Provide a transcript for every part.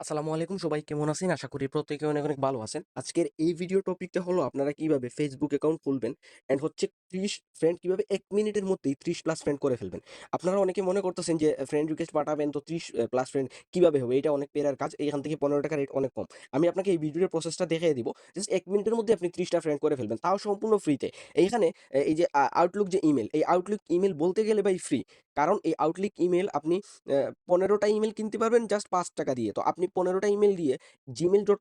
আসসালামু আলাইকুম সবাই কেমন আছেন? আশা করি প্রত্যেকে অনেক, অনেক ভালো আছেন। আজকের এই ভিডিও টপিকটা হলো আপনারা কীভাবে ফেসবুক অ্যাকাউন্ট খুলবেন অ্যান্ড হচ্ছে ৩০ ফ্রেন্ড কীভাবে ১ মিনিটের মধ্যেই ৩০ প্লাস ফ্রেন্ড করে ফেলবেন। আপনারা অনেকে মনে করতেছেন যে ফ্রেন্ড রিকোয়েস্ট পাঠাবেন তো ৩০ প্লাস ফ্রেন্ড কীভাবে হবে? এটা অনেক পেরার কাজ। এখান থেকে ৳১৫ রেট অনেক কম। আমি আপনাকে এই ভিডিওর প্রসেসটা দেখিয়ে দিব। জাস্ট ১ মিনিটের মধ্যে আপনি ৩০ টা ফ্রেন্ড করে ফেলবেন। তাও সম্পূর্ণ ফ্রিতে। এইখানে এই যে আউটলুক যে ইমেল এই আউটলুক ইমেল বলতে গেলে ভাই ফ্রি। কারণ এই আউটলুক ইমেল আপনি অ্যা ১৫ টা ইমেইল কিনতে পারবেন জাস্ট পাঁচ টাকা দিয়ে। তো আপনি ১৫ পনেরোটা ইমেল দিয়ে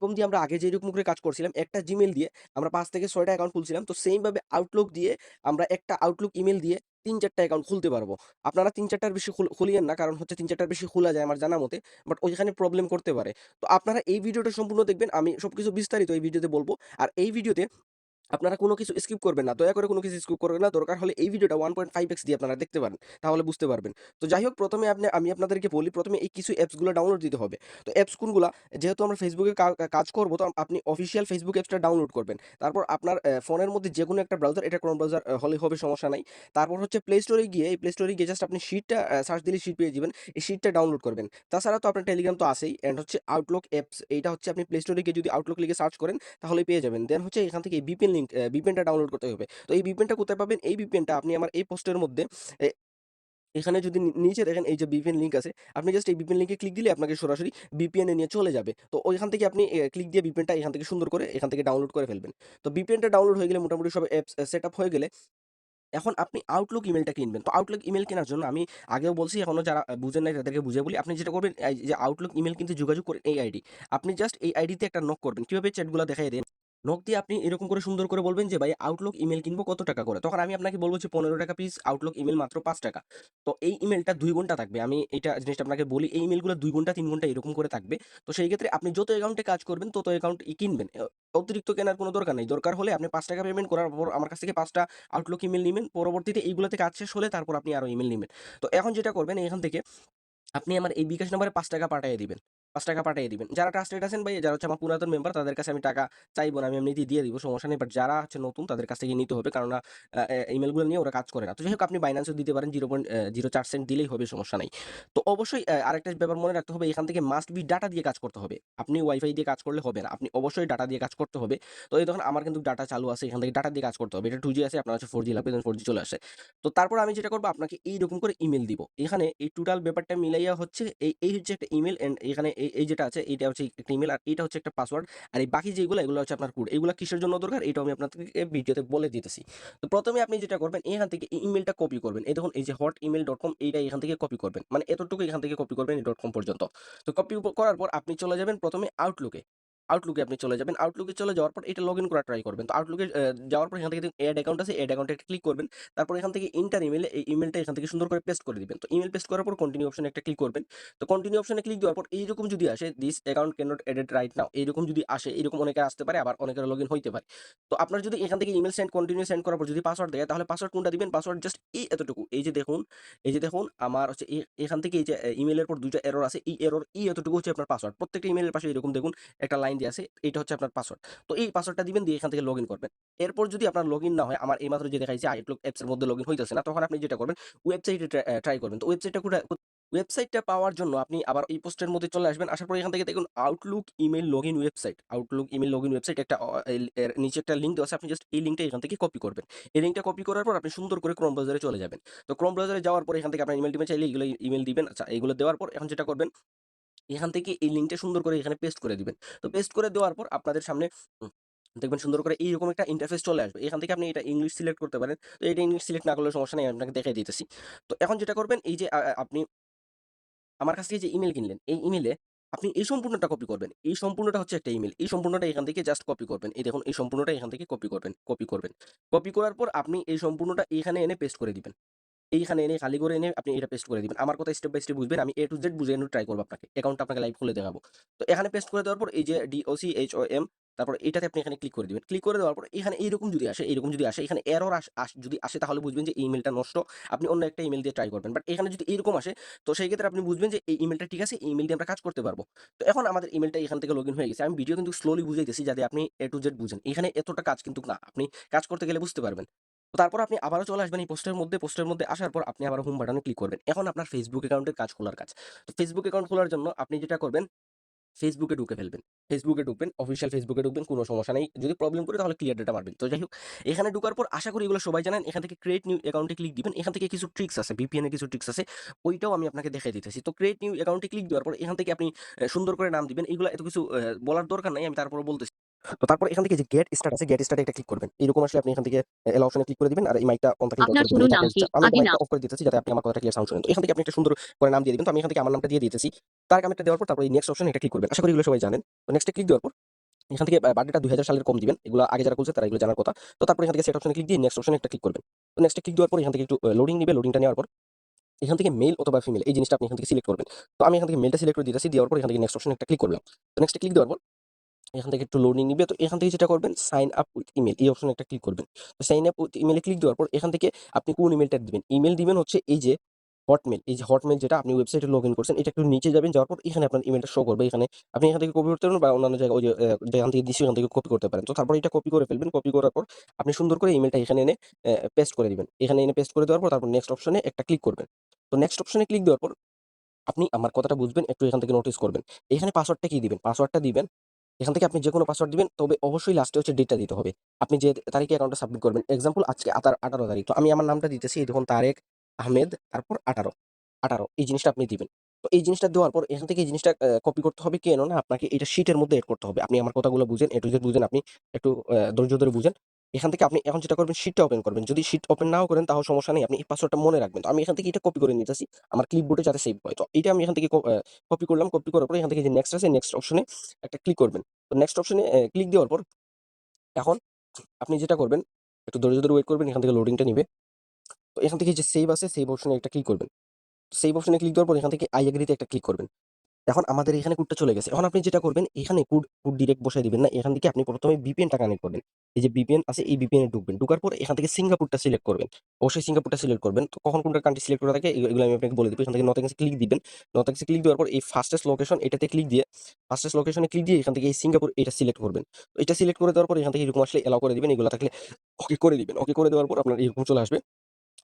কম দিয়ে আমরা আগে যেরকম করে কাজ করছিলাম, একটা জিমেল দিয়ে আমরা পাঁচ থেকে ছয়টা অ্যাকাউন্ট খুলছিলাম। তো সেইমভাবে আউটলুক দিয়ে আমরা একটা আউটলুক ইমেল দিয়ে তিন চারটা অ্যাকাউন্ট খুলতে পারব। আপনারা তিন চারটার বেশি খুল খুলিয়েন না। কারণ হচ্ছে তিন চারটার বেশি খোলা যায় আমার জানা মতে। বাট ওইখানে প্রবলেম করতে পারে। তো আপনারা এই ভিডিওটা সম্পূর্ণ দেখবেন। আমি সব কিছু বিস্তারিত এই ভিডিওতে বলব আর এই ভিডিওতে আপনারা কোনো কিছু স্কিপ করবেন না। দয়া করে কোনো কিছু স্কিপ করবেন না। দরকার হলে এই ভিডিওটা 1.5x দিয়ে আপনারা দেখতে পারেন। তাহলে বুঝতে পারবেন। তো যাই হোক, প্রথমে আপনি, আমি আপনাদেরকে বলি, প্রথমে এই কিছু অ্যাপসগুলো ডাউনলোড দিতে হবে। তো অ্যাপস কোনগুলো যেহেতু আমরা ফেসবুকে কাজ করব, তো আপনি অফিসিয়াল ফেসবুক অ্যাপসটা ডাউনলোড করবেন। তারপর আপনার ফোনের মধ্যে যে কোনো একটা ব্রাউজার এটা Chrome ব্রাউজার হলে হবে, সমস্যা নাই। তারপর হচ্ছে প্লে স্টোরে গিয়ে, এই প্লে স্টোরে গিয়ে জাস্ট আপনি শিটটা সার্চ দিলে শিট পেয়ে যাবেন। এই শিটটা ডাউনলোড করবেন। তাছাড়া তো আপনার টেলিগ্রাম তো আছেই অ্যান্ড হচ্ছে Outlook অ্যাপস এইটা হচ্ছে আপনি প্লে স্টোরে গিয়ে যদি Outlook লিখে সার্চ করেন তাহলে পেয়ে যাবেন। দেন হচ্ছে এখান থেকে VPN লিঙ্ক অ্যা VPN টা ডাউনলোড করতে হবে। তো এই বিপেনটা কোথায় পাবেন? এই VPN টা আপনি আমার এই পোস্টের মধ্যে এখানে যদি নিচে দেখেন এই যে বিপিএন লিঙ্ক আছে, আপনি জাস্ট এই VPN লিঙ্কে ক্লিক দিলে আপনাকে সরাসরি এ নিয়ে চলে যাবে। তো ওইখান থেকে আপনি ক্লিক দিয়ে VPN টা এখান থেকে সুন্দর করে এখান থেকে ডাউনলোড করে ফেলবেন। তো বিপিএনটা ডাউনলোড হয়ে গেলে মোটামুটি সব অ্যাপস সেটআপ হয়ে গেলে এখন আপনি Outlook ইমেলটা কিনবেন। তো Outlook ইমেল কেনার জন্য আমি আগেও বলছি এখনও যারা বুঝেন নাই তাদেরকে বুঝে বলি। আপনি যেটা করবেন যে Outlook ইমেল কিনতে যোগাযোগ করেন এই আইডি। আপনি জাস্ট এই আইডিতে একটা নক করবেন। কীভাবে চ্যাটগুলো দেখাই দেন। নক দিয়ে আপনি এরকম করে সুন্দর করে বলবেন যে, "ভাই Outlook ইমেল কিনবো কত টাকা করে?" তখন আমি আপনাকে বলব যে ৳১৫ পিস Outlook ইমেল মাত্র পাঁচ টাকা তো এই ইমেলটা দুই ঘণ্টা থাকবে। আমি এটা জিনিসটা আপনাকে বলি। এই ইমেলগুলো দুই ঘণ্টা তিন ঘণ্টা এরকম করে থাকবে। তো সেই ক্ষেত্রে আপনি যত অ্যাকাউন্টে কাজ করবেন তত অ্যাকাউন্ট কিনবেন। অতিরিক্ত কেনার কোনো দরকার নেই দরকার হলে আপনি পাঁচ টাকা পেমেন্ট করার পর আমার কাছ থেকে ৫ টা ইমেল নিবেন। পরবর্তীতে এইগুলোতে কাজ শেষ হলে তারপর আপনি আরও ইমেল নেবেন তো এখন যেটা করবেন এখান থেকে আপনি আমার এই বিকাশ নাম্বারে পাঁচ টাকা পাঠিয়ে দিবেন। ৳৫ পাঠিয়ে দিবেন। যারা ট্রাস্টেড আছেন ভাই, যারা হচ্ছে আমার পুরাতন মেম্বার তাদের কাছে আমি টাকা চাইব না। আমি এমনিতেই দিয়ে দিব। সমস্যা নেই। বাট যারা হচ্ছে নতুন তাদের কাছ থেকে নিতে হবে। কেননা ইমেলগুলো নিয়ে ওরা কাজ করে না। তো যাই হোক আপনি বাইন্যান্সেও দিতে পারেন 0.04 সেন্ট দিলেই হবে সমস্যা নাই। তো অবশ্যই আরেকটা ব্যাপার মনে রাখতে হবে এখান থেকে মাস্ট বি ডাটা দিয়ে কাজ করতে হবে। আপনি ওয়াইফাই দিয়ে কাজ করলে হবে না। আপনি অবশ্যই ডাটা দিয়ে কাজ করতে হবে। তো এই তখন আমার কিন্তু ডাটা চালু আছে। এখান থেকে ডাটা দিয়ে কাজ করতে হবে। এটা টু জি আছে, আপনার হচ্ছে ফোর জি লাগবে, ফোর জি চলে আসে। তো তারপর আমি যেটা করব আপনাকে এইরকম করে ইমেল দিব। এখানে এই টোটাল ব্যাপারটা মিলাইয়া হচ্ছে এই এই হচ্ছে একটা ইমেল অ্যান্ড এখানে এই যেটা আছে এটা হচ্ছে একটা ইমেল আর এটা হচ্ছে একটা পাসওয়ার্ড। আর এই বাকি যেগুলো, এগুলো হচ্ছে আপনার কোড। এগুলো কিসের জন্য দরকার এটা আমি আপনাদেরকে ভিডিওতে বলে দিতেছি। তো প্রথমে আপনি যেটা করবেন, এখান থেকে ইমেলটা কপি করবেন। এই দেখুন, এই যে হট ইমেল ডট কম এইটা এখান থেকে কপি করবেন। মানে এতটুকু এখান থেকে কপি করবেন ডট কম পর্যন্ত। তো কপি করার পর আপনি চলে যাবেন ১ম এ এ আপনি চলে যাবেন। আউটলুকে চলে যাওয়ার পর এটা লগইন করার ট্রাই করবেন। তো অ্যা যাওয়ার পর এখান থেকে এড অ্যাকাউন্ট আছে, এড অ্যাকাউন্টে ক্লিক করবেন। তারপর এখান থেকে ইন্টার ইমেইলে এই ইমেলটা এখান থেকে সুন্দর করে পেস্ট করে দিবেন। তো ইমেল পেস্ট করার পর কন্টিনিউ অপশনে একটা ক্লিক করবেন। তো কন্টিনিউ অপশনে ক্লিক দেওয়ার পর এইরকম যদি আসে this account can not added right now এইরকম যদি আসে এরকম অনেকের আসতে পারে আবার অনেকের লগইন হইতে পারে। তো আপনার যদি এখান থেকে ইমেল সেন্ড কন্টিনিউ সেন্ড করার পর যদি পাসওয়ার্ড দেয় তাহলে পাসওয়ার্ড কোনটা দিবেন? পাসওয়ার্ড জাস্ট এই এতটুকু। এই যে দেখুন, এই যে দেখুন আমার হচ্ছে এখান থেকে এই যে অ্যা ইমেইলের পর ২ টা এরর আছে। এই এরর এই এতটুকু হচ্ছে আপনার পাসওয়ার্ড। প্রত্যেকটা ইমেলের পাশে এরকম দেখুন একটা লাইন দেয়া আছে। এইটা হচ্ছে আপনার পাসওয়ার্ড। তো এই পাসওয়ার্ডটা দিবেন, দিয়ে এখান থেকে লগইন করবেন। এরপর যদি আপনার লগইন না হয়, আমার এইমাত্র যে দেখাইছি Outlook অ্যাপস এর মধ্যে লগইন হইতেছে না, তখন আপনি যেটা করবেন ওয়েবসাইটে ট্রাই করবেন। তো ওয়েবসাইটটা ওয়েবসাইটটা পাওয়ার জন্য আপনি আবার এই পোস্টের মধ্যে চলে আসবেন। আসার পর এখান থেকে দেখুন, Outlook email login website. Outlook email login website একটা নিচে একটা লিঙ্ক দেওয়া আছে। আপনি জাস্ট এই লিঙ্কটা এখান থেকে কপি করবেন। এই লিঙ্কটা কপি করার পর আপনি সুন্দর করে Chrome ব্রাউজারে চলে যাবেন। তো Chrome ব্রাউজারে যাওয়ার পর এখান থেকে আপনার ইমেইল-টিমেইল চাইলে এগুলো ইমেইল দিবেন। আচ্ছা এগুলো দেওয়ার পর এখন যেটা করবেন এখান থেকে এই লিঙ্কটা সুন্দর করে এখানে পেস্ট করে দিবেন। তো পেস্ট করে দেওয়ার পর আপনাদের সামনে দেখবেন সুন্দর করে এইরকম একটা ইন্টারফেস চলে আসবে। এখান থেকে আপনি এটা ইংলিশ সিলেক্ট করতে পারেন। তো এটা ইংলিশ সিলেক্ট না করলে সমস্যা নাই। আপনাকে দেখাই দিতেছি। তো এখন যেটা করবেন এই যে আপনি আমার কাছ থেকে যে ইমেল কিনলেন, এই ইমেলে আপনি এই সম্পূর্ণটা কপি করবেন। এই সম্পূর্ণটা হচ্ছে একটা ইমেল এই সম্পূর্ণটা এখান থেকে জাস্ট কপি করবেন। এই দেখুন এই সম্পূর্ণটা এখান থেকে কপি করবেন, কপি করবেন। কপি করার পর আপনি এই সম্পূর্ণটা এইখানে এনে পেস্ট করে দিবেন। এইখানে এনে খালি করে এনে আপনি এটা পেস্ট করে দিবেন। আমার কথা স্টেপ বাই স্টেপ বুঝবেন। আমি A to Z বুঝানোর ট্রাই করব আপনাকে। অ্যাকাউন্টটা আপনাকে লাইভ খুলে দেখাবো। তো এখানে পেস্ট করে দেওয়ার পর এই যে ডিওসি এইচ ও এম তারপর এটাতে আপনি এখানে ক্লিক করে দিবেন। ক্লিক করে দেওয়ার পর এখানে এইরকম যদি আসে, এইরকম যদি আসে, এখানে এরর আস যদি আসে তাহলে বুঝবেন যে এই ইমেইলটা নষ্ট। আপনি অন্য একটা ইমেল দিয়ে ট্রাই করবেন। বাট এখানে যদি এরকম আসে তো সেই ক্ষেত্রে আপনি বুঝবেন যে এই ইমেলটা ঠিক আছে। এই ইমেইল দিয়ে আমরা কাজ করতে পারব। তো এখন আমাদের ইমেলটা এখান থেকে লগইন হয়ে গেছে। আমি ভিডিও কিন্তু স্লোলি বুঝাইতেছি যাতে আপনি এ টু জেড বুঝেন। এখানে এতটা কাজ কিন্তু না। আপনি কাজ করতে গেলে বুঝতে পারবেন। তারপর আপনি আবারও চলে আসবেন এই পোস্টের মধ্যে। পোস্টের মধ্যে আসার পর আপনি আবার হোম বাটনে ক্লিক করবেন। এখন আপনার ফেসবুক অ্যাকাউন্টের কাজ খোলার কাজ। তো ফেসবুক অ্যাকাউন্ট খোলার জন্য আপনি যেটা করবেন ফেসবুকে ঢুকে ফেলবেন। ফেসবুকে ঢুকবেন, অফিসিয়াল ফেসবুকে ঢুকবেন, কোনো সমস্যা নেই। যদি প্রবলেম করে তাহলে ক্লিয়ার ডেটা মারবেন। তো যাই হোক, এখানে ঢোকার পর আশা করি এগুলো সবাই জানেন। এখান থেকে ক্রিয়েট নিউ অ্যাকাউন্টে ক্লিক দিবেন। এখান থেকে কিছু ট্রিক্স আছে, এর কিছু ট্রিকস আছে। ওইটাও আমি আপনাকে দেখাই দিতেছি। তো ক্রিয়েট নিউ অ্যাকাউন্টে ক্লিক দেওয়ার পর এখান থেকে আপনি সুন্দর করে নাম দিবেন। এগুলো এত কিছু বলার দরকার নাই। আমি তারপরেও বলতেছি। তো তারপর এখান থেকে যে গেট স্টার্ট আছে, গেট স্টার্ট একটা ক্লিক করবেন। এরকম আসলে আপনি এখান থেকে এলো অপশনে ক্লিক করে দিবেন। আর এই মাইকটা অন থাকলে আপনার পুরো নাম কি? আমি মাইকটা অফ করে দিতেছি যাতে আপনি আমার কথাটা ক্লিয়ার সাউন্ড শুনেন। তো এখান থেকে আপনি একটা সুন্দর করে নাম দিয়ে দিবেন। তো আমি এখান থেকে আমার নামটা দিয়ে দিতেছি। তার আগে দেওয়ার পর তারপর এই নেক্সট অপশনে এটা ক্লিক করবেন। আশা করি এগুলো সবাই জানেন। তো নেক্সট ক্লিক দেওয়ার পর এখান থেকে বার্থডেটা ২০০০ সালের কম দিবেন। এগুলো আগে যারা খুলছে তারা এগুলো জানার কথা। তো তারপর এখান থেকে সেট অপশনে ক্লিক দিয়ে নেক্সট অপশনে একটা ক্লিক করবেন। তো নেক্সট ক্লিক দেওয়ার পর এখান থেকে একটু লোডিং নিবে। লোডিংটা নেওয়ার পর এখান থেকে মেল অথবা ফিমেল এই জিনিসটা আপনি এখান থেকে সিলেক্ট করবেন। তো আমি এখান থেকে মেইলটা সিলেক্ট করে দিতেছি। দেওয়ার পর এখান থেকে নেক্সট অপশনে একটা ক্লিক করলাম। তো নেক্সট ক্লিক দেওয়ার পর এখান থেকে একটু লোডিং নিবে। তো এখান থেকে যেটা করবেন সাইন আপ উইথ ইমেইল এই অপশনে একটা ক্লিক করবেন। তো সাইন আপ উইথ ইমেইল এ ক্লিক দেওয়ার পর এখান থেকে আপনি কোন ইমেলটা দিবেন। ইমেল দিবেন হচ্ছে এই যে হটমেল এই যে হটমেইল যেটা আপনি ওয়েবসাইটে লগ ইন করছেন এটা একটু নিচে যাবেন। যাওয়ার পর এখানে আপনার ইমেলটা শো করবে। এখানে আপনি এখান থেকে কপি করতে পারেন বা অন্যান্য জায়গায় ওই যে যেখান থেকে দিছি ওখান থেকে কপি করতে পারেন। তো তারপর এটা কপি করে ফেলবেন। কপি করার পর আপনি সুন্দর করে ইমেলটা এখানে এনে পেস্ট করে দিবেন। এখানে এনে পেস্ট করে দেওয়ার পর তারপর নেক্সট অপশনে একটা ক্লিক করবেন। তো নেক্সট অপশনে ক্লিক দেওয়ার পর আপনি আমার কথাটা বুঝবেন, একটু এখান থেকে নোটিস করবেন। এখানে পাসওয়ার্ডটা কি দিবেন? পাসওয়ার্ডটা দিবেন। এখান থেকে আপনি যে কোনো পাসওয়ার্ড দিবেন। তবে অবশ্যই লাস্টে হচ্ছে ডেটটা দিতে হবে। আপনি যে তারিখে অ্যাকাউন্টটা সাবমিট করবেন। এক্সাম্পল আজকে আতার ১৮ তারিখ। তো আমি আমার নামটা দিতেছি। দেখুন তারেক আহমেদ তারপর ১৮, ১৮ এই জিনিসটা আপনি দিবেন। তো এই জিনিসটা দেওয়ার পর এখান থেকে এই জিনিসটা কপি করতে হবে কেন না আপনাকে এটা শিটের মধ্যে এড করতে হবে। আপনি আমার কথাগুলো বুঝেন, এটু যদি বুঝেন আপনি একটু ধৈর্য ধরে বুঝেন। এখান থেকে আপনি এখন যেটা করবেন শিটটা ওপেন করবেন। যদি শিট ওপেন নাও করেন, তাহলে সমস্যা নেই। আপনি এই পাসওয়ার্ডটা মনে রাখবেন। তো আমি এখান থেকে এটা কপি করে নিতেছি। আমার ক্লিপবোর্ডে যাতে সেভ হয়। তো এটা আমি এখান থেকে কপি করলাম। কপি করার পরে এখান থেকে যে নেক্সট আছে নেক্সট অপশনে একটা ক্লিক করবেন। তো নেক্সট অপশনে ক্লিক দেওয়ার পর এখন আপনি যেটা করবেন, একটু ধৈর্য ধরে ওয়েট করবেন। এখান থেকে লোডিংটা নিবে। তো এখান থেকে যে সেভ আছে সেভ অপশনে একটা ক্লিক করবেন। সেভ অপশনে ক্লিক দেওয়ার পর এখান থেকে আই এগ্রি তে একটা ক্লিক করবেন। এখন আমাদের এখানে কোডটা চলে গেছে। এখন আপনি যেটা করবেন, এখানে কোড কোড ডিরেক্ট বসায় দিবেন না। এখান থেকে আপনি ১ম এ VPN টা কানেক্ট করবেন। এই যে বিপিএন আছে, এই এ ঢুকবেন। ঢুকার পর এখান থেকে সিঙ্গাপুরটা সিলেক্ট করবেন। অবশ্যই সিঙ্গাপুরটা সিলেক্ট করবেন। তো কখন কোনটা কান্ট্রি সিলেক্ট করা থাকে এগুলো আমি আপনাকে বলে দিব। এখান থেকে নর্থ এক্সে ক্লিক দিবেন। নর্থ এক্সে ক্লিক দেওয়ার পর এই ফার্স্টেস্ট লোকেশন এটাতে ক্লিক দিয়ে ফার্স্টেস্ট লোকেশনে ক্লিক দিয়ে এখান থেকে এই সিঙ্গাপুর এটা সিলেক্ট করবেন। তো এটা সিলেক্ট করে দেওয়ার পর এখান থেকে এরকম আসলে এলাও করে দিবেন। এগুলো থাকলে ওকে করে দিবেন। ওকে করে দেওয়ার পর আপনার এরকম চলে আসবে।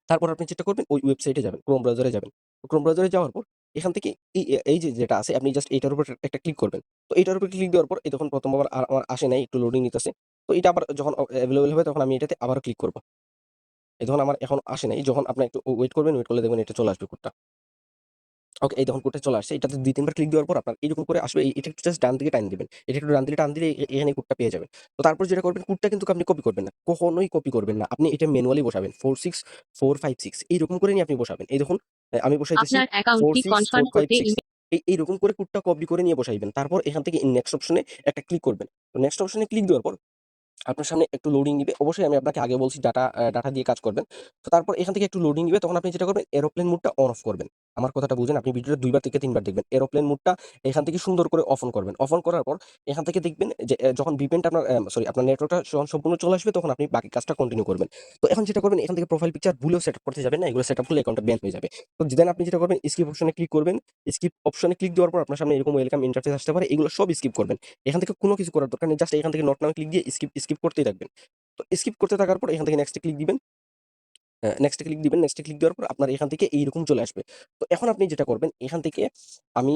তারপর আপনি যেটা করবেন, ওই ওয়েবসাইটে যাবেন। ক্রোম ব্রাউজারে যাবেন। ক্রোম ব্রাউজারে যাওয়ার পর এখান থেকে এই এই যে যেটা আছে আপনি জাস্ট এটার উপর একটা ক্লিক করবেন। তো এটার উপর ক্লিক দেওয়ার পর এই দেখুন ১ম বার আর আমার আসে নাই। একটু লোডিং নিতেছে। তো এটা আবার যখন অ এভেইলেবল হবে তখন আমি এটাতে আবারও ক্লিক করব। এই দেখুন আমার এখন আসে নাই। যখন আপনি একটু ওয়েট করবেন, ওয়েট করলে দেখবেন এটা চলে আসবে কোডটা। ওকে এই দেখুন কোডটা চলে আসছে। এটাতে দুই তিনবার ক্লিক দেওয়ার পর আপনার এরকম করে আসবে। এটা একটু জাস্ট ডান দিকে টান দিবেন। এটা একটু ডান দিকে টান দিলে এখানে কোডটা পেয়ে যাবেন। তো তারপর যেটা করবেন কোডটা কিন্তু আপনি কপি করবেন না। কখনোই কপি করবেন না। আপনি এটা ম্যানুয়ালি বসাবেন। 46456 এইরকম করে নিয়ে আপনি বসাবেন। এই দেখুন আমি বসাইতেছি আপনার অ্যাকাউন্টটি কনফার্ম করতে এই এইরকম করে কোডটা কপি করে নিয়ে বসাইবেন। তারপর এখান থেকে নেক্সট অপশনে একটা ক্লিক করবেন। তো নেক্সট অপশনে ক্লিক দেওয়ার পর আপনার সামনে একটু লোডিং নিবে। অবশ্যই আমি আপনাকে আগে বলছি ডাটা ডাটা দিয়ে কাজ করবেন। তো তারপর এখান থেকে একটু লোডিং নিবে, তখন আপনি যেটা করবেন এরোপ্লেন মুডটা অন অফ করবেন। আমার কথাটা বুঝেন। আপনি ভিডিওটা দুইবার থেকে তিনবার দেখবেন। এরোপ্লেন মুডটা এখান থেকে সুন্দর করে অফ অন করবেন। অফ অন করার পর এখান থেকে দেখবেন যে যখন VPN টা আপনার সরি আপনার নেটওয়ার্কটা যখন সম্পূর্ণ চলে আসবে, তখন আপনি বাকি কাজটা কন্টিনিউ করবেন। তো এখন যেটা করবেন, এখান থেকে প্রোফাইল পিকচার ভুলেও সেটআপ করতে যাবেন না। এগুলো সেটআপ করলে অ্যাকাউন্টটা ব্যান হয়ে যাবে। তো দেন আপনি যেটা করবেন স্কিপ অপশনে ক্লিক করবেন। স্কিপ অপশনে ক্লিক দেওয়ার পর আপনার সামনে এরকম ওয়েলকাম ইন্টারফেস আসতে পারে। এগুলো সব স্কিপ করবেন। এখান থেকে কোনো কিছু করার দরকার নেই। জাস্ট এখান থেকে নট নাও ক্লিক দিয়ে স্কিপ স্কিপ করতেই থাকবেন। তো স্কিপ করতে থাকার পর এখান থেকে নেক্সট ক্লিক দিবেন। নেক্সট ক্লিক দিবেন। নেক্সট ক্লিক দেওয়ার পর আপনার এখান থেকে এইরকম চলে আসবে। তো এখন আপনি যেটা করবেন, এখান থেকে আমি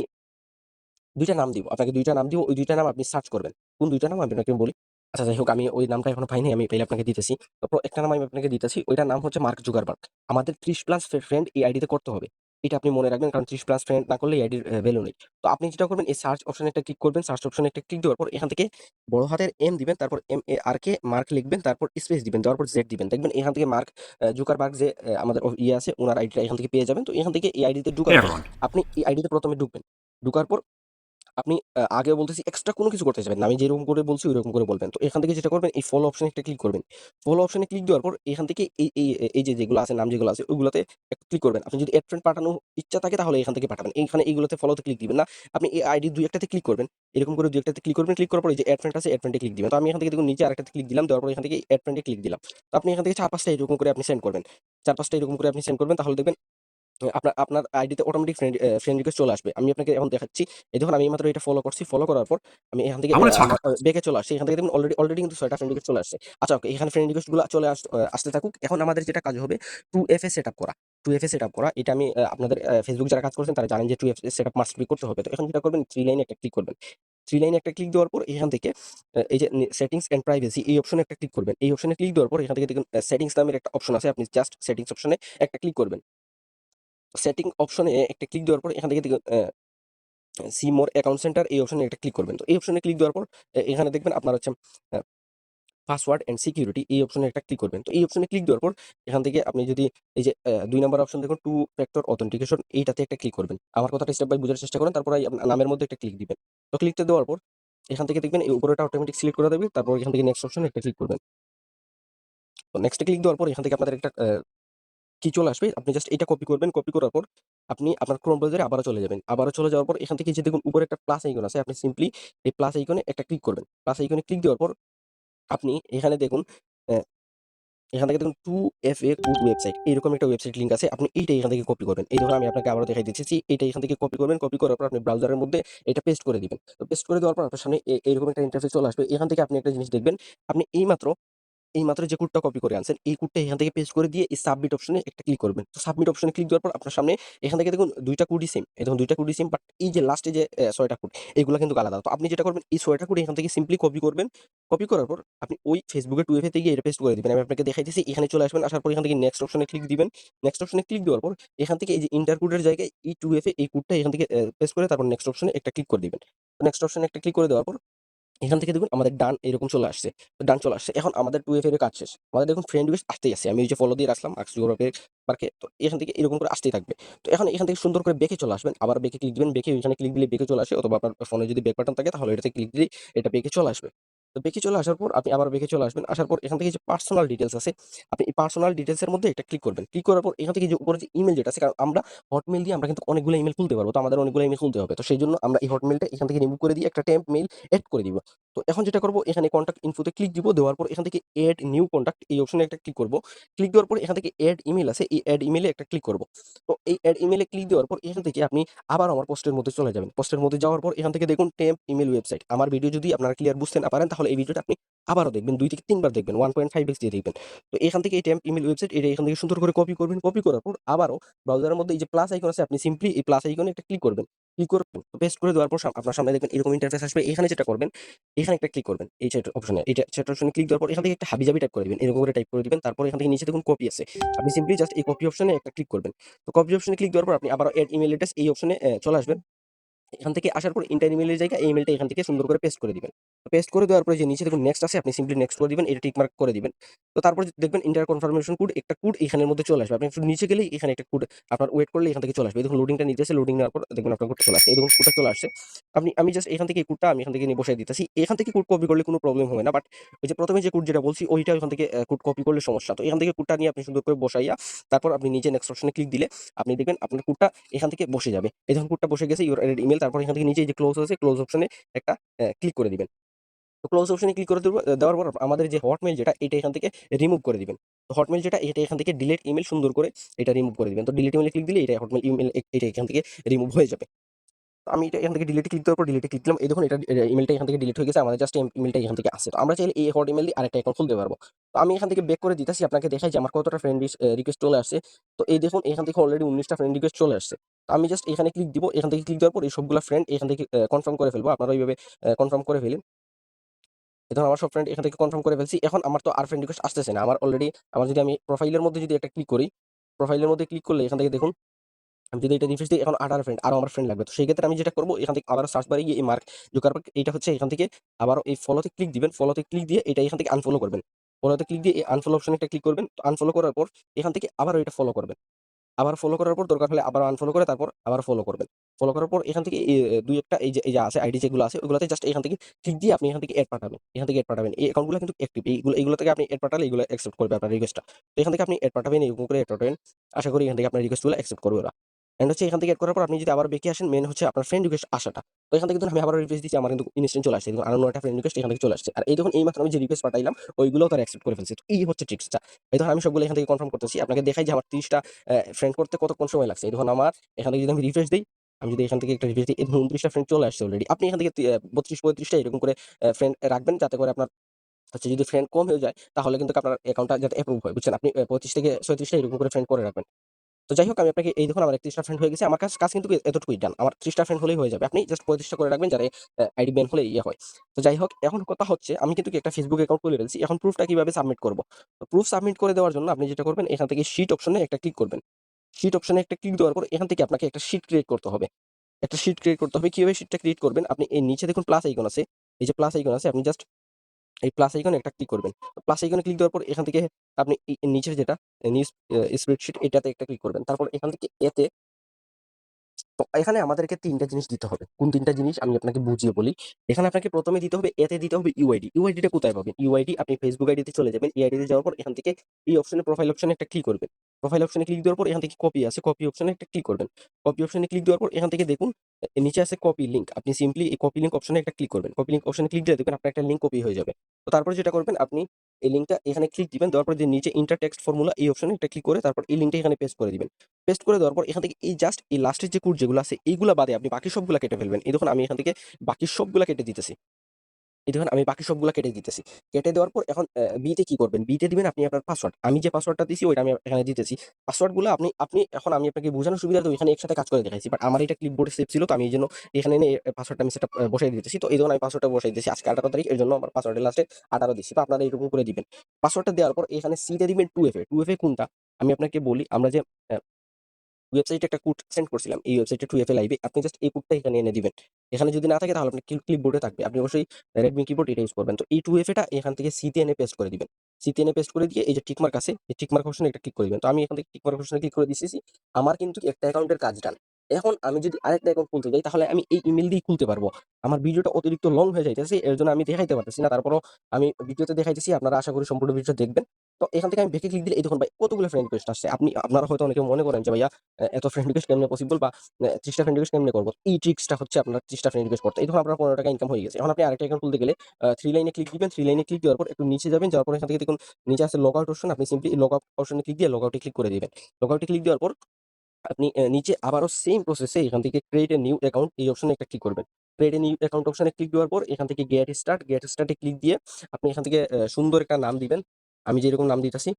দুইটা নাম দিব। আপনাকে দুইটা নাম দিব। ওই দুইটা নাম আপনি সার্চ করবেন। কোন দুইটা নাম আপনাকে বলি। আচ্ছা যাই হোক, আমি ওই নামটা এখনও পাই নাই। আমি পাইলে আপনাকে দিতেছি। তারপর একটা নাম আমি আপনাকে দিতেছি। ওইটার নাম হচ্ছে মার্ক জুকারবার্গ। আমাদের ৩০ প্লাস ফ্রেন্ড এই আইডিতে করতে হবে। এটা আপনি মনে রাখবেন কারণ ৩০ প্লাস ফ্রেন্ড না করলে এই আইডির ভ্যালু নেই। তো আপনি যেটা করবেন এই সার্চ অপশনে একটা ক্লিক করবেন। সার্চ অপশনে একটা ক্লিক দেওয়ার পর এখান থেকে বড় হাতের এম দিবেন। তারপর এম-এ-আর-কে মার্ক লিখবেন। তারপর স্পেস দিবেন। তারপর পর জেড দিবেন। দেখবেন এখান থেকে মার্ক জুকার বার্ক যে আমাদের ইয়ে আছে ওনার আইডিটা এখান থেকে পেয়ে যাবেন। তো এখান থেকে এই আইডিতে ঢুকার আপনি এই আইডিতে ১ম এ ঢুকবেন। ঢুকার পর আপনি আগেও বলতেছি এক্সট্রা কোনো কিছু করতে যাবেন না। আমি যেরকম করে বলছি ঐরকম করে বলবেন। তো এখান থেকে যেটা করবেন, এই ফলো অপশনে একটা ক্লিক করবেন। ফলো অপশানে ক্লিক দেওয়ার পর এখান থেকে এই এই যে যেগুলো আছে, নাম যেগুলো আছে ওইগুলোতে ক্লিক করবেন। আপনি যদি ফ্রেন্ড পাঠানোর ইচ্ছা থাকে, তাহলে এখান থেকে পাঠাবেন। এইখানে এইগুলোতে ফলোতে ক্লিক দিবেন না। আপনি এই আইডি দুই একটাতে ক্লিক করবেন। এরকম করে ২ একটাতে ক্লিক করবেন। ক্লিক করার পর এই যে ফ্রেন্ড আছে ফ্রেন্ডে ক্লিক দিবেন। তো আমি এখান থেকে দেখুন, নিচে আরেকটাতে ক্লিক দিলাম। দেওয়ার পর এখান থেকে ফ্রেন্ডে ক্লিক দিলাম। তো আপনি এখান থেকে চার পাঁচটা এরকম করে আপনি সেন্ড করবেন। ৪-৫ টা এরকম করে আপনি সেন্ড করবেন তাহলে দেখবেন আপনার আপনার আইডিতে অটোমেটিক ফ্রেন্ড ফ্রেন্ড রিকোয়েস্ট চলে আসবে। আমি আপনাকে এখন দেখাচ্ছি। এই দেখুন আমি এইমাত্র এটা ফলো করছি। ফলো করার পর আমি এখান থেকে ব্যাকে চলে আসছি। এখান থেকে দেখবেন অলরেডি অলরেডি কিন্তু ৬ টা ফ্রেন্ড রিকোয়েস্ট চলে আসছে। আচ্ছা ওকে এখানে ফ্রেন্ড রিকোয়েস্টগুলা চলে আস আসতে থাকুক। এখন আমাদের যেটা কাজ হবে two F A set up করা। Two F A set up করা। এটা আমি আপনাদের ফেসবুক যারা কাজ করছেন তারা জানেন যে 2FA সেটআপ মাস্ট বি করতে হবে। তো এখন যেটা করবেন থ্রি লাইনে একটা ক্লিক করবেন। থ্রি লাইনে একটা ক্লিক দেওয়ার পর এখান থেকে এই যে সেটিংস অ্যান্ড প্রাইভেসি এই অপশনে একটা ক্লিক করবেন। এই অপশনে ক্লিক দেওয়ার পর এখান থেকে দেখুন সেটিংস নামের একটা অপশন আছে। আপনি জাস্ট সেটিংস অপশনে একটা ক্লিক করবেন। সেটিং অপশনে একটা ক্লিক দেওয়ার পর এখান থেকে সি মোর অ্যাকাউন্ট সেন্টার এই অপশনে একটা ক্লিক করবেন। তো এই অপশনে ক্লিক দেওয়ার পর এখানে দেখবেন আপনার হচ্ছে পাসওয়ার্ড অ্যান্ড সিকিউরিটি এই অপশনে একটা ক্লিক করবেন। তো এই অপশনে ক্লিক দেওয়ার পর এখান থেকে আপনি যদি এই যে দুই ২ নাম্বার অপশন দেখুন টু ফ্যাক্টর অথেন্টিকেশন এইটাতে একটা ক্লিক করবেন। আমার কথাটা স্টেপ বাই বোঝার চেষ্টা করেন। তারপর নামের মধ্যে একটা ক্লিক দিবেন। তো ক্লিকটা দেওয়ার পর এখান থেকে দেখবেন এই উপরেরটা অটোমেটিক সিলেক্ট করে দেবে। তারপর এখান থেকে নেক্সট অপশনে একটা ক্লিক করবেন। তো নেক্সট ক্লিক দেওয়ার পর এখান থেকে আপনাদের একটা কি চলে আসবে। আপনি জাস্ট এটা কপি করবেন। কপি করার পর আপনি আপনার ক্রোম ব্রাউজারে আবারও চলে যাবেন। আবারও চলে যাওয়ার পর এখান থেকে যে দেখুন উপরে একটা প্লাস আইকন আছে। আপনি সিম্পলি এই প্লাস আইকনে একটা ক্লিক করবেন। প্লাস আইকনে ক্লিক দেওয়ার পর আপনি এখানে দেখুন এখান থেকে দেখুন 2FA কুড ওয়েবসাইট এরকম একটা ওয়েবসাইট লিঙ্ক আছে। আপনি এইটা এখান থেকে কপি করবেন। এই ধরুন আমি আপনাকে আবারও দেখাই দিতেছি। এইটা এখান থেকে কপি করবেন। কপি করার পর আপনি ব্রাউজারের মধ্যে এটা পেস্ট করে দিবেন। তো পেস্ট করে দেওয়ার পর আপনার সামনে এ, এরকম একটা ইন্টারফেস চলে আসবে। এখান থেকে আপনি একটা জিনিস দেখবেন। আপনি এইমাত্র এইমাত্র যে কোডটা কপি করে আনছেন, এই কোডটা এখান থেকে পেস্ট করে দিয়ে এই সাবমিট অপশনে একটা ক্লিক করবেন। তো সাবমিট অপশনে ক্লিক দেওয়ার পর আপনার সামনে এখান থেকে দেখুন ২ টা কোডই সেম। এই দেখুন ২ টা কোডই সেম বাট এই যে লাস্টে যে অ্যা ৬ টা কোড এগুলা কিন্তু আলাদা। তো আপনি যেটা করবেন এই ৬ টা কোড এখান থেকে সিম্পলি কপি করবেন। কপি করার পর আপনি ওই ফেসবুকে 2FA তে গিয়ে পেস্ট করে দিবেন। আমি আপনাকে দেখাইতেছি। এখানে চলে আসবেন। আসার পর এখান থেকে নেক্সট অপশনে ক্লিক দিবেন। নেক্সট অপশনে ক্লিক দেওয়ার পর এখান থেকে এই যে ইন্টার কোডের জায়গায় এই 2FA এই কোডটা এখান থেকে পেস্ট করে তারপর নেক্সট অপশনে একটা ক্লিক করে দিবেন। নেক্সট অপশনে একটা ক্লিক করে দেওয়ার পর এখান থেকে দেখুন আমাদের ডান এরকম চলে আসছে। ডান চলে আসছে। এখন আমাদের টু এফ এর কাজ শেষ। আমাদের দেখুন ফ্রেন্ড রিকোয়েস্ট আসতেই আছে। আমি ওই যে ফলো দিয়ে রাখলাম আক্স পার্কে। তো এখান থেকে এরকম করে আসতেই থাকবে। তো এখন এখান থেকে সুন্দর করে বেঁকে চলে আসবেন। আবার বেঁকে ক্লিক দিবেন। বেঁকে ওইখানে ক্লিক দিলে বেঁকে চলে আসে অথবা আপনার ফোনে যদি ব্যাক বাটন থাকে, তাহলে এটাতে ক্লিক দিলেই এটা বেঁকে চলে আসবে। তো ব্যাকে চলে আসার পর আপনি আবার ব্যাকে চলে আসবেন। আসার পর এখান থেকে যে পার্সোনাল ডিটেলস আছে, আপনি এই পার্সোনাল ডিটেইলস এর মধ্যে একটা ক্লিক করবেন। ক্লিক করার পর এখান থেকে যে উপরে যে ইমেইল যেটা আছে কারণ আমরা হটমেইল দিয়ে আমরা কিন্তু অনেকগুলো ইমেইল খুলতে পারব। তো আমাদের অনেকগুলো ইমেইল খুলতে হবে। তো সেইজন্য আমরা এই হটমেইলটা এখান থেকে রিমুভ করে দিয়ে একটা টেম্প মেইল এড করে দিব। তো এখন যেটা করব এখানে কনট্যাক্ট ইনফো তে ক্লিক দিব। দেওয়ার পর এখান থেকে এড নিউ কনট্যাক্ট এই অপশনে একটা ক্লিক করব ক্লিক দেওয়ার পর এখান থেকে এড ইমেল আছে। এই এড ইমেইলে একটা ক্লিক করব তো এই এড ইমেইলে ক্লিক দেওয়ার পর এখান থেকে আপনি আবার আমার পোস্টের মধ্যে চলে যাবেন। পোস্টের মধ্যে যাওয়ার পর এখান থেকে দেখুন টেম্প ইমেল ওয়েবসাইট। আমার ভিডিও যদি আপনারা ক্লিয়ার বুঝতে না পারেন তাহলে এই ভিডিওটা আপনি আবারও দেখবেন। দুই থেকে ৩ বার দেখবেন। 1.5x দিয়ে দেখবেন। তো এখান থেকে এই টেম্প ইমেইল ওয়েবসাইট এটা এখান থেকে সুন্দর করে কপি করবেন। কপি করার পর আবারও ব্রাউজারের মধ্যে এই যে প্লাস আইকন আছে আপনি সিম্পলি এই প্লাস আইকনে একটা ক্লিক করবেন। ক্লিক করবেন। পেস্ট করে দেওয়ার পর আপনার সামনে দেখবেন এরকম ইন্টারফেস আসবে। এখানে যেটা করবেন, এখানে একটা ক্লিক করবেন। এই চ্যাট অপশনে। এইটা চ্যাট অপশনে ক্লিক দেওয়ার পর এখান থেকে একটা হাবিজাবি টাইপ করে দিবেন। এরকম করে টাইপ করে দিবেন। তারপর এখান থেকে নিচে দেখুন কপি আছে। আপনি সিম্পলি জাস্ট এই কপি অপশনে একটা ক্লিক করবেন। তো কপি অপশনে ক্লিক দেওয়ার পর আপনি আবারও এড ইমেইল অ্যাড্রেস এই অপশনে চলে আসবেন। এখান থেকে আসার পর ইন্টার ইমেইলের জায়গায় এই ইমেইলটা এখান থেকে সুন্দর করে পেস্ট করে দিবেন। পেস্ট করে দেওয়ার পরে যে নিচে দেখুন নেক্সট আছে আপনি সিম্পলি নেক্সট করে দিবেন। এটা টিক মার্ক করে দিবেন। তো তারপর দেখবেন ইন্টার কনফার্মেশন কোড একটা কোড এখানের মধ্যে চলে আসবে। আপনি একটু নিচে গেলেই এখানে একটা কোড আপনার ওয়েট করলে এখান থেকে চলে আসবে। দেখুন লোডিংটা নিতেছে। লোডিং নেওয়ার পর দেখবেন আপনার কোডটা চলে। এই দেখুন কোডটা চলে আসছে। আপনি, আমি জাস্ট এখান থেকে কোডটা আমি এখান থেকে নিয়ে বসায় দিতেছি। এখান থেকে কোড কপি করলে কোনো প্রবলেম হবে না। বাট ওই যে ১ম এ যে কোড যেটা বলছি ওইটা ওখান থেকে কোড কপি করলে সমস্যা। তো এখান থেকে কোডটা নিয়ে আপনি সুন্দর করে বসাইয়া তারপর আপনি নিচে নেক্সট অপশনে ক্লিক দিলে আপনি দেখবেন আপনার কোডটা এখান থেকে বসে যাবে। এই দেখুন কোডটা বসে গেছে ইউর এডেড ইমেইল তারপর এখান থেকে নিচে যে ক্লোজ আছে ক্লোজ অপশনে একটা ক্লিক করে দিবেন। তো ক্লোজ অপশনে ক্লিক করে দেওয়ার পর আমাদের যে হটমেল যেটা, এটা এখান থেকে রিমুভ করে দিবেন। তো হটমেইল যেটা, এটা এখান থেকে ডিলেট ইমেল সুন্দর করে এটা রিমুভ করে দিবেন। তো ডিলিট ইমেইলে ক্লিক দিলে এটা হটমেইল ইমেল এটা এখান থেকে রিমুভ হয়ে যাবে। তো আমি এটা এখান থেকে ডিলিটে ক্লিক দেওয়ার পর ডিলিটে ক্লিক দিলাম। এই দেখুন, এটা, এ ইমেইলটা এখান থেকে ডিলিট হয়ে গেছে। আমাদের জাস্ট এম ইমেইলটা এখান থেকে আসে তো আমরা চাইলে এই হট ইমেল দিয়ে আরেকটা অ্যাকাউন্ট খুলতে পারব। তো আমি এখান থেকে বেক করে দিতেছি আপনাকে দেখাই যে আমার কতটা ফ্রেন্ড রিকোয়েস্ট চলে আসছে। তো এই দেখুন, এখান থেকে অলরেডি উনিশটা ফ্রেন্ড রিকোয়েস্ট চলে আসছে। আমি জাস্ট এখানে ক্লিক দিব। এখান থেকে ক্লিক দেওয়ার পর এই সবগুলো ফ্রেন্ড এখান থেকে কনফার্ম করে ফেলব। আপনারা ওইভাবে কনফার্ম করে ফেলেন। ধরুন আমার সব ফ্রেন্ড এখান থেকে কনফার্ম করে ফেলছি। এখন আমার তো আর ফ্রেন্ড রিকোয়েস্ট আসতেছে না। আমার অলরেডি আমার যদি আমি প্রোফাইলের মধ্যে যদি একটা ক্লিক করি, প্রোফাইলের মধ্যে ক্লিক করলে এখান থেকে দেখুন আমি যদি এটা রিফ্রেশ দিই এখন ১৮ ফ্রেন্ড আরও আমার ফ্রেন্ড লাগবে। তো সেই ক্ষেত্রে আমি যেটা করব এখান থেকে আবার সার্চ বারে গিয়ে এই মার্ক জুকারবার্গ এটা হচ্ছে এখান থেকে আবার এই ফলোতে ক্লিক দিবেন। ফলোতে ক্লিক দিয়ে এটা এখান থেকে আনফলো করবেন। ফলোতে ক্লিক দিয়ে এই আনফলো অপশনে একটা ক্লিক করবেন। তো আনফলো করার পর এখান থেকে আবারও এটা ফলো করবেন। আবার ফলো করার পর দরকার হলে আবার আনফলো করে তারপর আবার ফলো করবেন। ফলো করার পর এখান থেকে দুই একটা এই যে এই যে আছে আইডি যেগুলো আছে, ওগুলোতে জাস্ট এখান থেকে ঠিক দিয়ে আপনি এখান থেকে এড পাঠাবেন। এখান থেকে এড পাঠাবেন। এই অ্যাকাউন্টগুলো কিন্তু অ্যাক্টিভ। এইগুলো এইগুলো থেকে আপনি এড পাঠালে এগুলো অ্যাকসেপ্ট করবে আপনার রিকোয়েস্টটা। তো এখান থেকে আপনি এড পাঠাবেন, এরকম করে এড পাঠাবেন। আশা করি এখান থেকে আপনার রিকোয়েস্টগুলো অ্যাকসেপ্ট করবে ওরা। অ্যান্ড হচ্ছে এখান থেকে এড করার পর আপনি যদি আবার বেঁকে আসেন মেন হচ্ছে আপনার ফ্রেন্ড রিকোয়েস্ট আসাটা। তো এখান থেকে ধরুন আমি আবার রিফ্রেশ দিচ্ছি, আমার কিন্তু ইনস্ট্যান্ট চলে আসছে। আরও ৯ টা ফ্রেন্ড রিকোয়েস্ট এখান থেকে চলে আসছে। আর এই দেখুন, এইমাত্র আমি যে রিকোয়েস্ট পাঠাইলাম, ওইগুলোও তারা অ্যাকসেপ্ট করে ফেলছে। তো এই হচ্ছে ট্রিক্সটা। এই ধরুন, আমি সবগুলো এখান থেকে কনফার্ম করতেছি। আপনাকে দেখাই যে আমার ৩০ টা অ্যা ফ্রেন্ড করতে কতক্ষণ সময় লাগছে। এই দেখুন আমার এখান থেকে যদি আমি রিফ্রেশ দিই, আমি যদি এখান থেকে একটা রিফ্রেশ দিই, এই ২৯ ফ্রেন্ড চলে আসছে অলরেডি। আপনি এখান থেকে বত্রিশ, পঁয়ত্রিশটা এরকম করে ফ্রেন্ড রাখবেন, যাতে করে আপনার হচ্ছে যদি ফ্রেন্ড কম হয়ে যায়, তাহলে কিন্তু আপনার অ্যাকাউন্টটা যাতে অ্যাপ্রুভ হয়। বুঝছেন? আপনি ২৫ থেকে ৩৬ টা এরকম করে ফ্রেন্ড করে রাখবেন। তো যাই হোক আমি আপনাকে এই দেখুন, আমার ৩১ টা ফ্রেন্ড হয়ে গেছে। আমার কাজ কাজ কিন্তু এতটুকুই ডান। আমার ৩০ টা ফ্রেন্ড হলেই হয়ে যাবে। আপনি জাস্ট ৩৫ টা করে রাখবেন যাতে আইডি ব্যান হলে ইয়ে হয়। তো যাই হোক এখন কথা হচ্ছে, আমি কিন্তু একটা Facebook অ্যাকাউন্ট খুলে ফেলছি। এখন প্রুফটা কীভাবে সাবমিট করব? তো প্রুফ সাবমিট করে দেওয়ার জন্য আপনি যেটা করবেন, এখান থেকে শিট অপশনে একটা ক্লিক করবেন। শিট অপশনে একটা ক্লিক দেওয়ার পর এখান থেকে আপনাকে একটা শিট ক্রিয়েট করতে হবে। একটা শিট ক্রিয়েট করতে হবে। কীভাবে শিটটা ক্রিয়েট করবেন? আপনি এই নিচে দেখুন প্লাস আইকন আছে। এই যে প্লাস আইকন আছে, আপনি জাস্ট এই প্লাস আইকনে একটা ক্লিক করবেন। প্লাস আইকনে ক্লিক দেওয়ার পর এখান থেকে আপনি নিচের যেটা নিউজ স্প্রেডশিট এটাতে একটা ক্লিক করবেন। তারপর এখান থেকে এতে তো এখানে আমাদেরকে তিনটা জিনিস দিতে হবে। কোন তিনটা জিনিস আমি আপনাকে বুঝিয়ে বলি। এখানে আপনাকে প্রথমে দিতে হবে, এতে দিতে হবে ইউআইডি। ইউআইডিটা কোথায় পাবেন? ইউআইডি আপনি ফেসবুক আইডিতে চলে যাবেন। ইআইডিতে আইডিতে যাওয়ার পর এখান থেকে এই অপশনে প্রোফাইল অপশনে একটা ক্লিক করবেন। প্রোফাইল অপশনে ক্লিক দেওয়ার পর এখান থেকে কপি আছে। কপি অপশনে একটা ক্লিক করবেন। কপি অপশনে ক্লিক দেওয়ার পর এখান থেকে দেখুন নিচে আছে কপি লিঙ্ক। আপনি সিম্পলি এই কপি লিঙ্ক অপশনে একটা ক্লিক করবেন। কপি লিঙ্ক অপশনে ক্লিক দিলে দেখবেন আপনার একটা লিঙ্ক কপি হয়ে যাবে। তো তারপরে যেটা করবেন, আপনি এই লিঙ্কটা এখানে ক্লিক দিবেন। দেওয়ার পর যে নিচে ইন্টার টেক্সট ফর্মুলা এই অপশনে একটা ক্লিক করে তারপর এই লিঙ্কটা এখানে পেস্ট করে দিবেন। পেস্ট করে দেওয়ার পর এখান থেকে এই জাস্ট এই লাস্টের যে কোড যেগুলো আছে, এইগুলা বাদে আপনি বাকি সবগুলা কেটে ফেলবেন। এই দেখুন, আমি এখান থেকে বাকি সবগুলা কেটে দিতেছি। এই দেখুন, আমি বাকি সবগুলা কেটে দিতেছি। কেটে দেওয়ার পর এখন অ্যা B তে কি করবেন? বিতে দিবেন আপনি আপনার পাসওয়ার্ড। আমি যে পাসওয়ার্ডটা দিছি, ওইটা আমি এখানে দিতেছি। পাসওয়ার্ডগুলা আপনি আপনি, এখন আমি আপনাকে বোঝানোর সুবিধা তো ওইখানে একসাথে কাজ করে দেখাইছি। বাট আমার এটা ক্লিপবোর্ডে সেভ ছিল, তো আমি এই জন্য এখানে এনে পাসওয়ার্ডটা আমি সেটা বসাই দিতেছি। তো এইজন্য আমি পাসওয়ার্ডটা বসাই দিতেছি। আজকে ১৮ তারিখ, এর জন্য আমার পাসওয়ার্ডের লাস্টে ১৮ দিচ্ছি। তো আপনারা এরকম করে দিবেন। পাসওয়ার্ডটা দেওয়ার পর এখানে C এ দিবেন 2FA 2FA কোনটা? আমি আপনাকে বলি, আমরা যে ওয়েবসাইটে একটা কোড সেন্ড করছিলাম। এই ওয়েবসাইটে 2FA লাইভে আপনি জাস্ট এই কোডটা এখানে এনে দিবেন। এখানে যদি না থাকে তাহলে আপনার ক্লিপ ক্লিপবোর্ডে থাকবে। আপনি অবশ্যই Redmi কিবোর্ড এটা ইউজ করবেন। তো এই 2FA টা এখান থেকে C তে এনে পেস্ট করে দিবেন। C তে এনে পেস্ট করে দিয়ে এই যে টিকমার্ক আছে, এই টিকমার্ক অপশনে একটা ক্লিক করে দিবেন। তো আমি এখান থেকে টিকমার্ক অপশনে ক্লিক করে দিতেছি। আমার কিন্তু একটা অ্যাকাউন্টের কাজ ডান। এখন আমি যদি আরেকটা অ্যাকাউন্ট খুলতে যাই তাহলে আমি এই ইমেল দিয়েই খুলতে পারব। আমার ভিডিওটা অতিরিক্ত লং হয়ে যাইতেছে। এর জন্য আমি দেখাইতে পারতেছি না। তারপরও আমি ভিডিওতে দেখাইতেছি। আপনারা আশা করি সম্পূর্ণ ভিডিওটা দেখবেন। তো এখান থেকে আমি ব্যাকে ক্লিক দিলে এই দেখুন ভাই কতগুলো ফ্রেন্ড রিকোয়েস্ট আসছে। আপনি আপনারা হয়তো অনেকে মনে করেন যে ভাইয়া এত ফ্রেন্ড রিকোয়েস্ট কেমনে পসিবল বা ৩০ ফ্রেন্ড রিকোয়েস্ট কেমনে করব এই ট্রিক্সটা হচ্ছে আপনার ৩০ টা ফ্রেন্ড রিকোয়েস্ট করতে। এই ধরুন আপনার ৳১৫ ইনকাম হয়ে গেছে। এখন আপনি আরেকটা অ্যাকাউন্ট খুলতে গেলে 3 লাইনে ক্লিক দিবেন। থ্রি লাইনে ক্লিক দেওয়ার পর একটু নিচে যাবেন। যাওয়ার পর এখান থেকে দেখুন নিচে আছে লগ আউট অপশন। আপনি সিম্পলি লগ আউট অপশনে ক্লিক দিয়ে লগ আউটে ক্লিক করে দিবেন। লগ আউটে ক্লিক দেওয়ার পর আপনি নিচে আবারও সেম প্রসেসে এখান থেকে ক্রিয়েট এ নিউ অ্যাকাউন্ট এই অপশনে একটা ক্লিক করবেন। ক্রিয়েট এ নিউ অ্যাকাউন্ট অপশনে ক্লিক দেওয়ার পর এখান থেকে get start, get start click দিয়ে আপনি এখান থেকে সুন্দর একটা নাম দিবেন। আমি যেরকম নাম দিতেছি,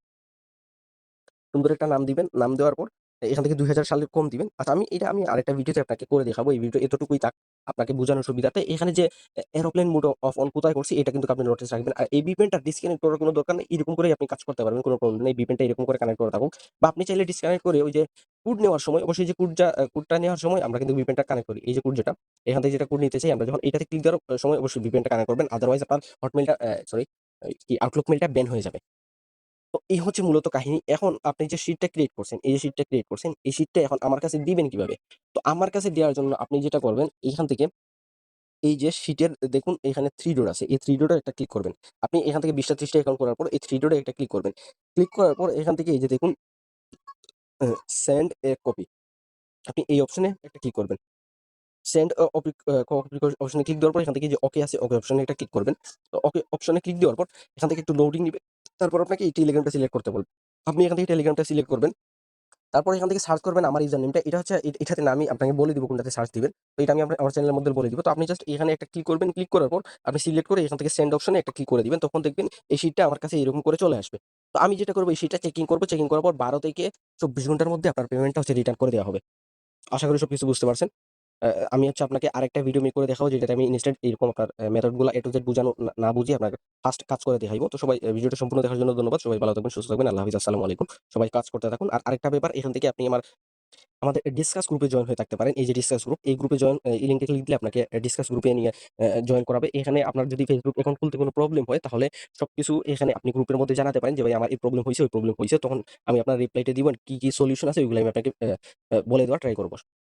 সুন্দর একটা নাম দিবেন। নাম দেওয়ার পর এখান থেকে ২০০০ সালের কম দিবেন। আচ্ছা আমি এটা, আমি আরেকটা ভিডিওতে আপনাকে করে দেখাবো। এই ভিডিও এতটুকুই থাক। আপনাকে বোঝানোর সুবিধার্থে। এখানে যে এরোপ্লেন মোড অফ অন কোথায় করছি, এটা কিন্তু আপনি নোটিস রাখবেন। আর এই বিপেনটা ডিসকানেক্ট করার কোনো দরকার নেই। এরকম করেই আপনি কাজ করতে পারবেন। কোনো প্রবলেম নেই। বিপেনটা এরকম করে কানেক্ট করা থাকুক। বা আপনি চাইলে ডিসকানেক্ট করে ওই যে কোড নেওয়ার সময়, অবশ্যই যে কোডটা আ কোডটা নেওয়ার সময় আমরা কিন্তু বিপেনটা কানেক্ট করি। এই যে কোড যেটা, এখান থেকে যেটা কোড নিতে চাই, আমরা যখন এটাতে ক্লিক দেওয়ার সময় অবশ্যই বিপেনটা কানেক্ট করবেন। আদারওয়াইজ আপনার হটমেইল টা সরি আউটলুক মেইলটা ব্যান হয়ে যাবে। তো এই হচ্ছে মূলত কাহিনী। এখন আপনি যে শিটটা ক্রিয়েট করছেন, এই যে শিটটা ক্রিয়েট করছেন, এই শিটটা এখন আমার কাছে দিবেন কীভাবে? তো আমার কাছে দেওয়ার জন্য আপনি যেটা করবেন এইখান থেকে এই যে শিটের দেখুন এখানে থ্রি ডোর আছে। এই 3 ডটে একটা ক্লিক করবেন। আপনি এখান থেকে ২০ টা ৩০ টা অ্যাকাউন্ট করার পর এই 3 ডটে একটা ক্লিক করবেন। ক্লিক করার পর এখান থেকে এই যে দেখুন সেন্ড এ কপি। আপনি এই অপশনে একটা ক্লিক করবেন। সেন্ড অপশনে ক্লিক দেওয়ার পর এখান থেকে যে ওকে আছে ওকে অপশনে একটা ক্লিক করবেন। তো ওকে অপশনে ক্লিক দেওয়ার পর এখান থেকে একটু লোডিং নিবে। তারপর আপনাকে এই টেলিগ্রামটা সিলেক্ট করতে বলবে। আপনি এখান থেকে টেলিগ্রামটা সিলেক্ট করবেন। তারপর এখান থেকে সার্চ করবেন আমার ইউজার নেমটা। এটা হচ্ছে এটাতে না আমি আপনাকে বলে দিব কোনটাতে সার্চ দিবেন। তো এটা আমি আমার চ্যানেলের মধ্যে বলে দিব। তো আপনি জাস্ট এখানে একটা ক্লিক করবেন। ক্লিক করার পর আপনি সিলেক্ট করে এখান থেকে সেন্ড অপশনে একটা ক্লিক করে দিবেন। তখন দেখবেন এই শিটটা আমার কাছে এরকম করে চলে আসবে। তো আমি যেটা করব, এই শিটটা চেকিং করব চেকিং করার পর ১২ থেকে ২৪ ঘণ্টার মধ্যে আপনার পেমেন্টটা হচ্ছে রিটার্ন করে দেওয়া হবে। আশা করি সবকিছু বুঝতে পারছেন। আমি হচ্ছে আপনাকে আরেকটা ভিডিও মেক করে দেখাবো যেটাতে আমি ইনস্ট্যান্ট এরকম আপনার অ্যা মেথডগুলা A to বুঝানো না বুঝিয়ে আপনাকে ফার্স্ট কাজ করে দেখাইবো। তো সবাই ভিডিওটা সম্পূর্ণ দেখার জন্য ধন্যবাদ। সবাই ভালো থাকবেন, সুস্থ থাকবেন। আল্লাহ হাফেজ। আসসালামু আলাইকুম। সবাই কাজ করতে থাকুন। আর আরেকটা ব্যাপার এখান থেকে আপনি আমার আমাদের ডিসকাস গ্রুপে জয়েন হয়ে থাকতে পারেন। এই যে ডিসকাস গ্রুপ, এই গ্রুপে জয়েন এই লিঙ্কে ক্লিক দিলে আপনাকে ডিসকাস গ্রুপে নিয়ে জয়েন করাবে। এখানে আপনার যদি ফেসবুক অ্যাকাউন্ট খুলতে কোনো প্রবলেম হয় তাহলে সবকিছু এখানে আপনি গ্রুপের মধ্যে জানাতে পারেন যে ভাই আমার এই প্রবলেম হয়েছে ওই প্রবলেম হয়েছে তখন আমি আপনার রিপ্লাইটা দিবেন কি, কি সলিউশন আছে ওইগুলো আমি আপনাকে বলে দেওয়ার ট্রাই করব।